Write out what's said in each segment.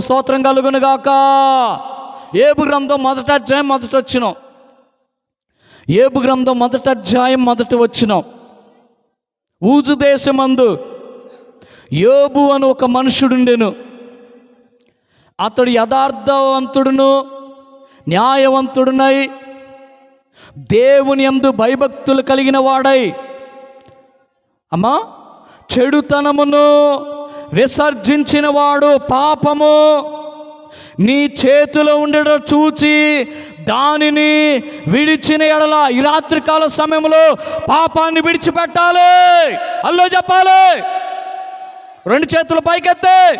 స్తోత్రం కలుగునుగాక. ఏబు గ్రంథం మొదట అధ్యాయం మొదట వచ్చిన. ఏబు గ్రంథం మొదట అధ్యాయం మొదట వచ్చిన. ఊజు దేశమందు యోబు అని ఒక మనుషుడుండెను. అతడు యథార్థవంతుడును న్యాయవంతుడునై దేవుని యందు భయభక్తులు కలిగిన వాడై. అమ్మా చెడుతనమును విసర్జించిన వాడు పాపము. నీ చేతిలో ఉండడం చూచి దానిని విడిచిన ఎడల ఈ రాత్రికాల సమయంలో పాపాన్ని విడిచిపెట్టాలి. అల్లో చెప్పాలి. రెండు చేతులు పైకెత్తే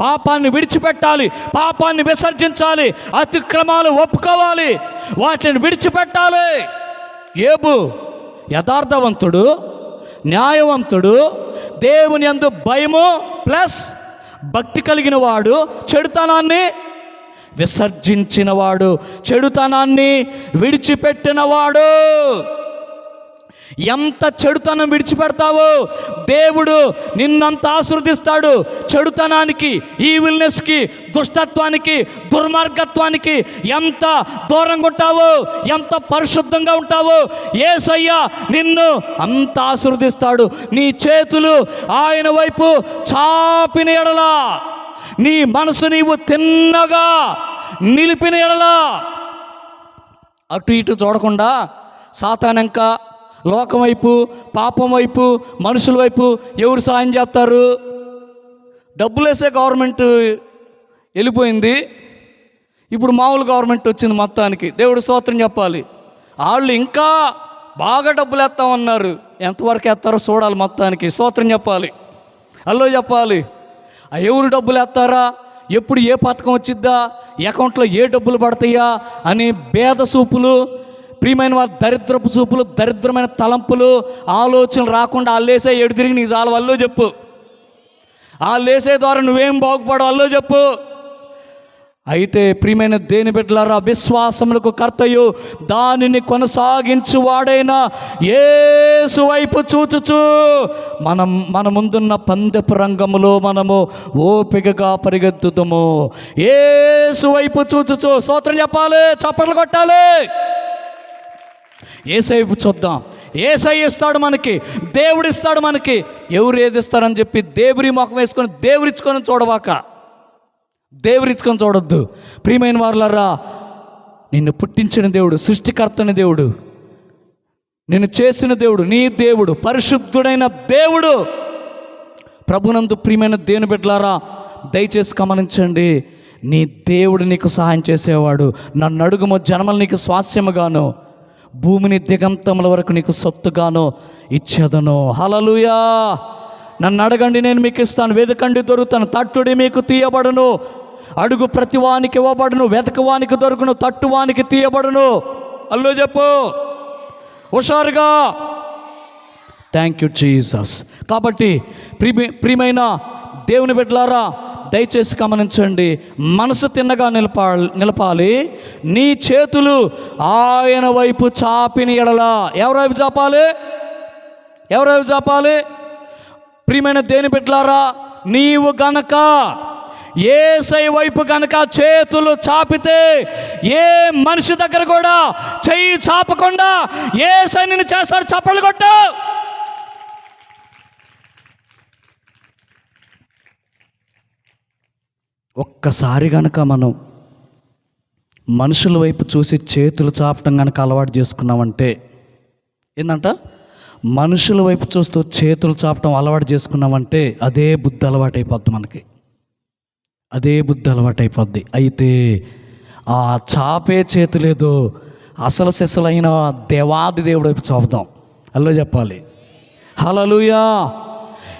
పాపాన్ని విడిచిపెట్టాలి పాపాన్ని విసర్జించాలి అతిక్రమాలు ఒప్పుకోవాలి వాటిని విడిచిపెట్టాలి. ఏబు యథార్థవంతుడు న్యాయవంతుడు దేవుని యందు భయము ప్లస్ భక్తి కలిగిన వాడు చెడుతనాన్ని విసర్జించినవాడు చెడుతనాన్ని విడిచిపెట్టినవాడు ఎంత చెడుతనం విడిచిపెడతావో దేవుడు నిన్నంత ఆశీర్దిస్తాడు చెడుతనానికి ఈవిల్నెస్కి దుష్టత్వానికి దుర్మార్గత్వానికి ఎంత దూరంగా ఉంటావో ఎంత పరిశుద్ధంగా ఉంటావో ఏసయ్యా నిన్ను అంత ఆశీర్దిస్తాడు నీ చేతులు ఆయన వైపు చాపిన ఎడలా నీ మనసు నీవు తిన్నగా నిలిపిన ఎడలా. అటు ఇటు చూడకుండా సాతానంక లోకం వైపు పాపం వైపు మనుషుల వైపు ఎవరు సాయం చేస్తారు? డబ్బులు వేసే గవర్నమెంట్ వెళ్ళిపోయింది. ఇప్పుడు మామూలు గవర్నమెంట్ వచ్చింది మొత్తానికి. దేవుడు స్తోత్రం చెప్పాలి. వాళ్ళు ఇంకా బాగా డబ్బులు వేస్తామన్నారు. ఎంతవరకు వేస్తారో చూడాలి మొత్తానికి. స్తోత్రం చెప్పాలి. అల్లో చెప్పాలి. ఆ ఎవరు డబ్బులు వేస్తారా? ఎప్పుడు ఏ పథకం వచ్చిద్దా? అకౌంట్లో ఏ డబ్బులు పడతాయా? అని భేద సూపులు ప్రియమైన వారి దరిద్రపు చూపులు దరిద్రమైన తలంపులు ఆలోచనలు రాకుండా అల్లేసే ఎడుతిరిగి నీ చాలు వల్లో చెప్పు. లేసే ద్వారా నువ్వేం బాగుపడవు చెప్పు. అయితే ప్రియమైన దేని బిడ్డలారా విశ్వాసములకు కర్తయు దానిని కొనసాగించు వాడైనా ఏసు వైపు చూచుచు. మనం మన ముందున్న పందెపు రంగములో మనము ఓపికగా పరిగెత్తుతాము ఏసు వైపు చూచుచు. స్తోత్రం చెప్పాలి చప్పట్లు కొట్టాలి. ఏసైపు చూద్దాం. ఏసై ఇస్తాడు మనకి దేవుడు ఇస్తాడు మనకి. ఎవరు ఏది ఇస్తారని చెప్పి దేవుడి ముఖం వేసుకొని దేవుడిచ్చుకొని చూడవాక. దేవుడిచ్చుకొని చూడొద్దు. ప్రియమైన వారులరా నిన్ను పుట్టించిన దేవుడు సృష్టికర్తని దేవుడు నిన్ను చేసిన దేవుడు నీ దేవుడు పరిశుద్ధుడైన దేవుడు. ప్రభునందు ప్రియమైన దేవుని బిడ్డలారా దయచేసి గమనించండి. నీ దేవుడు నీకు సహాయం చేసేవాడు. నన్ను అడుగుమో జన్మలు నీకు స్వాస్యముగాను. భూమిని దిగంతముల వరకు నీకు సొత్తుగాను ఇచ్చేదను. హలలుయా నన్ను అడగండి నేను మీకు ఇస్తాను. వెదకండి దొరుకుతాను. తట్టుడి మీకు తీయబడును. అడుగు ప్రతివానికి ఇవ్వబడును. వెతకవానికి దొరుకును. తట్టువానికి తీయబడును. అల్లు చెప్పు. హుషారుగా. థ్యాంక్ యూ జీసస్ కాబట్టి ప్రిమి ప్రియమైన దేవుని బిడ్డలారా దయచేసి గమనించండి మనసు తిన్నగా నిలపా నిలపాలి. నీ చేతులు ఆయన వైపు చాపిన ఎడలా. ఎవరైపు చాపాలి? ఎవరైపు చాపాలి? ప్రియమైన దేని బిడ్డలారా నీవు గనక ఏసై వైపు గనక చేతులు చాపితే ఏ మనిషి దగ్గర కూడా చెయ్యి చాపకుండా ఏసై నిన్ను చేస్తాడు చప్పలు కొట్టావు ఒక్కసారి గనక మనం మనుషుల వైపు చూసి చేతులు చాపటం కనుక అలవాటు చేసుకున్నామంటే ఏంటంట మనుషుల వైపు చూస్తూ చేతులు చాపటం అలవాటు చేసుకున్నామంటే అదే బుద్ధి అలవాటు అయిపోద్ది మనకి. అదే బుద్ధి అలవాటు అయిపోద్ది అయితే ఆ చాపే చేతులేదో అసలు సిసలైన దేవాది దేవుడు వైపు చాపుదాం. అల్లో చెప్పాలి. హలలుయా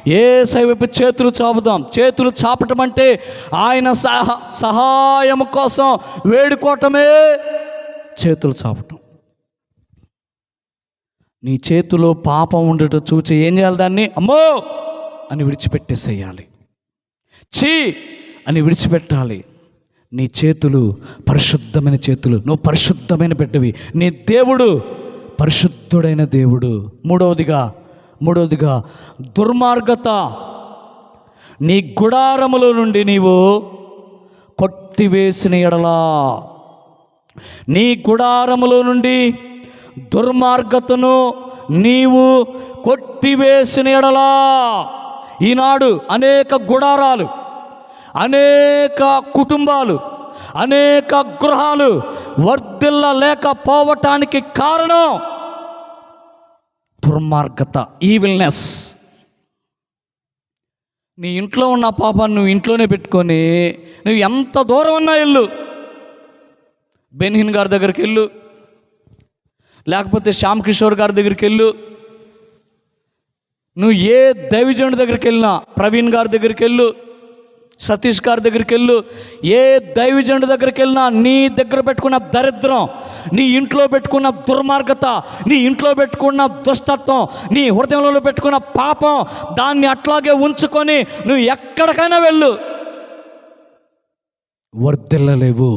ఏ వైపు చేతులు చాపుదాం. చేతులు చాపటం అంటే ఆయన సహా సహాయం కోసం వేడుకోవటమే చేతులు చాపటం. నీ చేతిలో పాపం ఉండటం చూచి ఏం చేయాలి దాన్ని? అమ్మో! అని విడిచిపెట్టేసేయాలి. చీ అని విడిచిపెట్టాలి. నీ చేతులు పరిశుద్ధమైన చేతులు. నువ్వు పరిశుద్ధమైన బిడ్డవి. నీ దేవుడు పరిశుద్ధుడైన దేవుడు. మూడవదిగా మూడవదిగా దుర్మార్గత నీ గుడారములో నుండి నీవు కొట్టివేసిన ఎడలా. నీ గుడారములో నుండి దుర్మార్గతను నీవు కొట్టివేసిన ఎడలా. ఈనాడు అనేక గుడారాలు అనేక కుటుంబాలు అనేక గృహాలు వర్ధిల్ల లేకపోవటానికి కారణం దుర్మార్గత ఈవిల్నెస్ నీ ఇంట్లో ఉన్న పాపాన్ని నువ్వు ఇంట్లోనే పెట్టుకొని నువ్వు ఎంత దూరం ఉన్నా వెళ్ళు. బెన్హిన్ గారి దగ్గరికి వెళ్ళు. లేకపోతే శ్యామ్ కిషోర్ గారి దగ్గరికి వెళ్ళు. నువ్వు ఏ దైవజనుడి దగ్గరికి వెళ్ళినా ప్రవీణ్ గారి దగ్గరికి వెళ్ళు. సతీష్ గారి దగ్గరికి వెళ్ళు. ఏ దైవజనుడి దగ్గరికి వెళ్ళినా నీ దగ్గర పెట్టుకున్న దరిద్రం నీ ఇంట్లో పెట్టుకున్న దుర్మార్గత నీ ఇంట్లో పెట్టుకున్న దుష్టత్వం నీ హృదయంలో పెట్టుకున్న పాపం దాన్ని అట్లాగే ఉంచుకొని నువ్వు ఎక్కడికైనా వెళ్ళు. వర్ధిల్లలేవు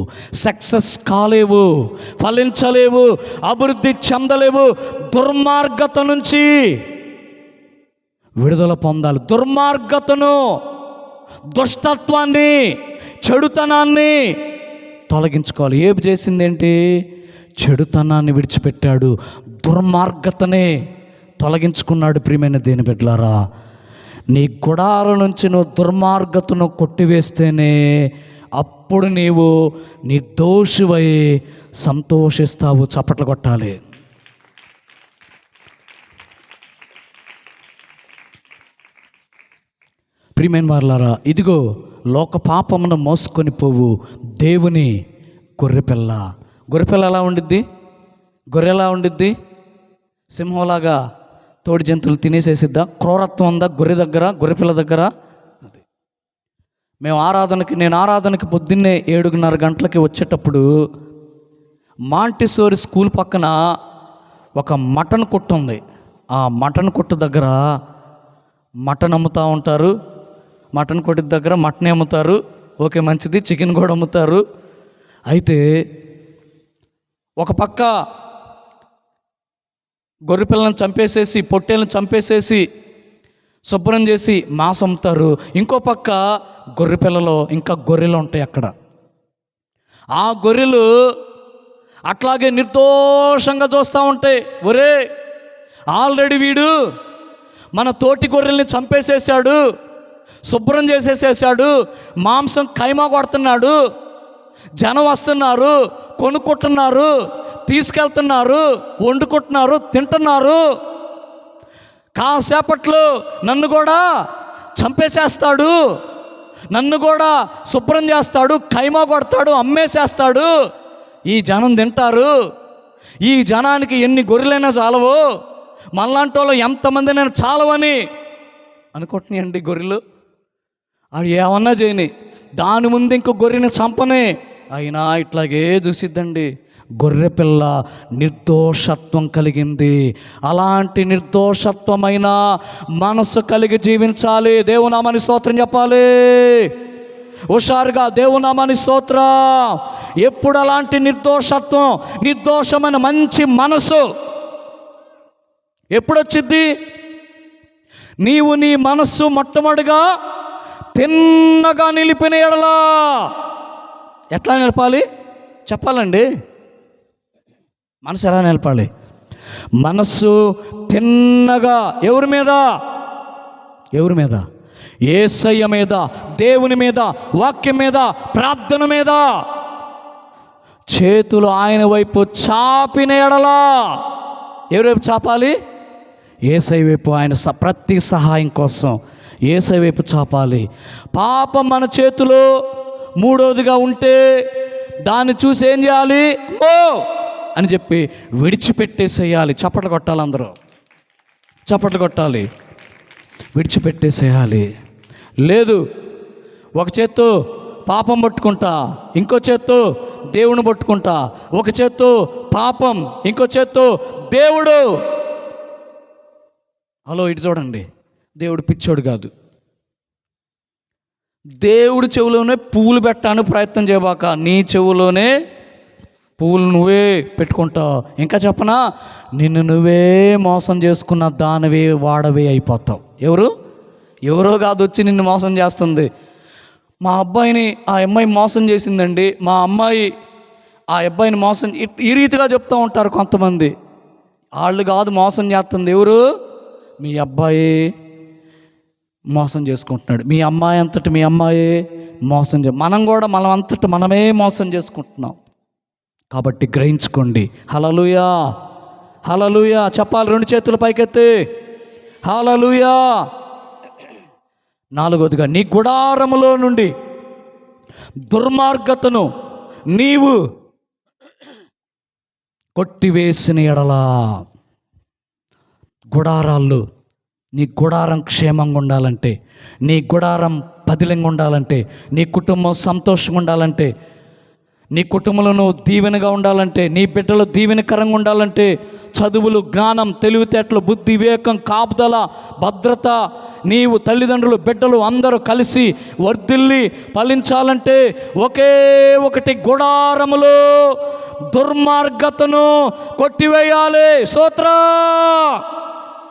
సక్సెస్ కాలేవు ఫలించలేవు అభివృద్ధి చెందలేవు దుర్మార్గత నుంచి విడుదల పొందాలి. దుర్మార్గతను దుష్టత్వాన్ని చెడుతనాన్ని తొలగించుకోవాలి. ఏం చేసిందేంటి? చెడుతనాన్ని విడిచిపెట్టాడు. దుర్మార్గతనే తొలగించుకున్నాడు ప్రియమైన దేని బిడ్డలారా. నీ గుడాల నుంచి నువ్వు దుర్మార్గతను కొట్టివేస్తేనే అప్పుడు నీవు నిర్దోషివై సంతోషిస్తావు చప్పట్లు కొట్టాలి. ప్రియమైన వారులారా ఇదిగో లోక పాపమును మోసుకొని పోవు దేవుని గొర్రెపిల్ల. గొర్రెపిల్ల ఎలా ఉండిద్ది? గొర్రె ఎలా ఉండిద్ది? సింహంలాగా తోడి జంతువులు తినేసేసిద్దా? క్రూరత్వం ఉందా? గొర్రె దగ్గర గొర్రెపిల్ల దగ్గర? అది. మేము ఆరాధనకి నేను ఆరాధనకి పొద్దున్నే ఏడున్నర గంటలకి వచ్చేటప్పుడు మాంటిసోరి స్కూల్ పక్కన ఒక మటన్ కొట్టు ఉంది. ఆ మటన్ కొట్టు దగ్గర మటన్ అమ్ముతూ ఉంటారు. మటన్ కొట్టి దగ్గర మటన్ అమ్ముతారు ఓకే మంచిది. చికెన్ కూడా అమ్ముతారు. అయితే ఒక పక్క గొర్రెపిల్లని చంపేసేసి పొట్టేలను చంపేసేసి శుభ్రం చేసి మాంసం అమ్ముతారు. ఇంకో పక్క గొర్రెపిల్లలో ఇంకా గొర్రెలు ఉంటాయి అక్కడ. ఆ గొర్రెలు అట్లాగే నిర్దోషంగా చూస్తూ ఉంటాయి ఒరే ఆల్రెడీ వీడు మన తోటి గొర్రెల్ని చంపేసేసాడు. శుభ్రం చేసేసేసాడు మాంసం కైమా కొడుతున్నాడు జనం వస్తున్నారు కొనుక్కుంటున్నారు తీసుకెళ్తున్నారు వండుకుంటున్నారు తింటున్నారు. కాసేపట్లో నన్ను కూడా చంపేసేస్తాడు నన్ను కూడా శుభ్రం చేస్తాడు ఖైమా కొడతాడు అమ్మేసేస్తాడు. ఈ జనం తింటారు. ఈ జనానికి ఎన్ని గొర్రెలైనా చాలవు. మళ్ళాంటి వాళ్ళు ఎంతమంది నేను చాలవని అనుకుంటున్నాయండి గొర్రెలు. అది ఏమన్నా చేయని. దాని ముందు ఇంకో గొర్రెని చంపనే. అయినా ఇట్లాగే చూసిద్దండి. గొర్రె పిల్ల నిర్దోషత్వం కలిగింది. అలాంటి నిర్దోషత్వమైన మనసు కలిగి జీవించాలి. దేవునామని స్తోత్రం చెప్పాలి. హుషారుగా దేవునామని స్తోత్ర. ఎప్పుడు అలాంటి నిర్దోషత్వం నిర్దోషమైన మంచి మనసు ఎప్పుడొచ్చిద్ది? నీవు నీ మనస్సు మొట్టమొదటిగా తిన్నగా నిలిపిన ఎడలా. ఎట్లా నిలపాలి? చెప్పాలండి. మనసు ఎలా నిలపాలి? మనస్సు తిన్నగా ఎవరి మీద? ఎవరి మీద? ఏసయ్య మీద దేవుని మీద వాక్యం మీద ప్రార్థన మీద. చేతులు ఆయన వైపు చాపిన ఎడలా. ఎవరి వైపు చాపాలి? ఏసై వైపు ఆయన స- ప్రతి సహాయం కోసం. ఏసై వైపు చాపాలి. పాపం మన చేతిలో మూడోదిగా ఉంటే దాన్ని చూసి ఏం చేయాలి? ఓ అని చెప్పి విడిచిపెట్టేసేయాలి. చప్పట్లు కొట్టాలి అందరూ. చప్పట్లు కొట్టాలి. విడిచిపెట్టేసేయాలి. లేదు ఒక చేత్తో పాపం పట్టుకుంటా ఇంకో చేత్తో దేవుని పట్టుకుంటా ఒక చేత్తో పాపం ఇంకో చేత్తో దేవుడు. హలో ఇటు చూడండి. దేవుడు పిచ్చోడు కాదు. దేవుడి చెవులోనే పువ్వులు పెట్టాను ప్రయత్నం చేయబాక నీ చెవులోనే పువ్వులు నువ్వే పెట్టుకుంటావు ఇంకా చెప్పనా? నిన్ను నువ్వే మోసం చేసుకున్న దానివే వాడవే అయిపోతావు. ఎవరు? ఎవరో కాదు వచ్చి నిన్ను మోసం చేస్తుంది. మా అబ్బాయిని ఆ అమ్మాయి మోసం చేసిందండి. మా అమ్మాయి ఆ అబ్బాయిని మోసం ఈ రీతిగా చెప్తూ ఉంటారు కొంతమంది. వాళ్ళు కాదు మోసం చేస్తుంది. ఎవరు? మీ అబ్బాయి. మోసం చేసుకుంటున్నాడు. మీ అమ్మాయి అంతటి మీ అమ్మాయి మోసం చే మనం కూడా మనం అంతటి మనమే మోసం చేసుకుంటున్నాం. కాబట్టి గ్రహించుకోండి. హలలుయా హలలుయా చెప్పాలి రెండు చేతుల పైకెత్తి. హలలుయా నాలుగోదిగా నీ గుడారములో నుండి దుర్మార్గతను నీవు కొట్టివేసిన ఎడలా గుడారాల్లో నీ గుడారం క్షేమంగా ఉండాలంటే నీ గుడారం పదిలంగా ఉండాలంటే నీ కుటుంబం సంతోషంగా ఉండాలంటే నీ కుటుంబంలో నువ్వు దీవెనగా ఉండాలంటే నీ బిడ్డలు దీవెనకరంగా ఉండాలంటే చదువులు జ్ఞానం తెలివితేటలు బుద్ధి వివేకం కాపుదల భద్రత నీవు తల్లిదండ్రులు బిడ్డలు అందరూ కలిసి వర్ధిల్లి ఫలించాలంటే ఒకే ఒకటి గుడారములో దుర్మార్గతను కొట్టివేయాలి. సూత్రా!